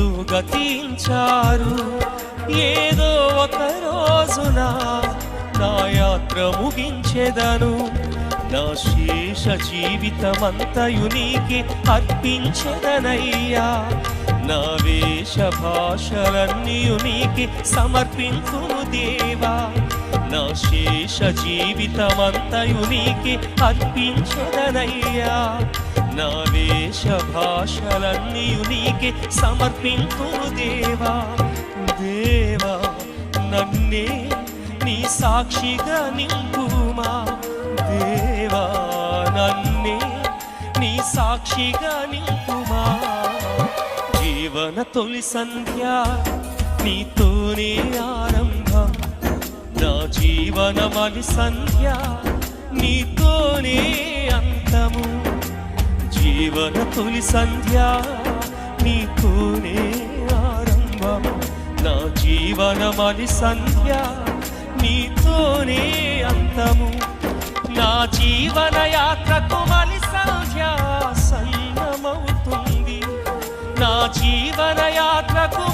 గతించారు ఏదో ఒక రోజున నా యాత్ర ముగించెదను. నా శేష జీవితమంతయు నీకే అర్పించెదనయ్యా. నా వేష భాషలన్నీయు నీకే సమర్పించును దేవా. నా శేష జీవితమంతయు నీకే అర్పించెదనయ్యా. నా వేష భాషలన్నీయు నీకే సమర్పించును దేవా దేవా నన్నే నీ సాక్షిగా నింపుమా దేవా నన్నే నీ సాక్షిగా నింపుమా. జీవన తొలి సంధ్య నీతోనే ఆరంభం నా జీవనమని సంధ్య నీతోనే జీవన తొలి సంధ్య నీతోనే ఆరంభం. నా జీవనమని సంధ్య నీతోనే అంతము. నా జీవన యాత్రకు మలి సంధ్య సన్నమవుతుంది నా జీవన యాత్రకు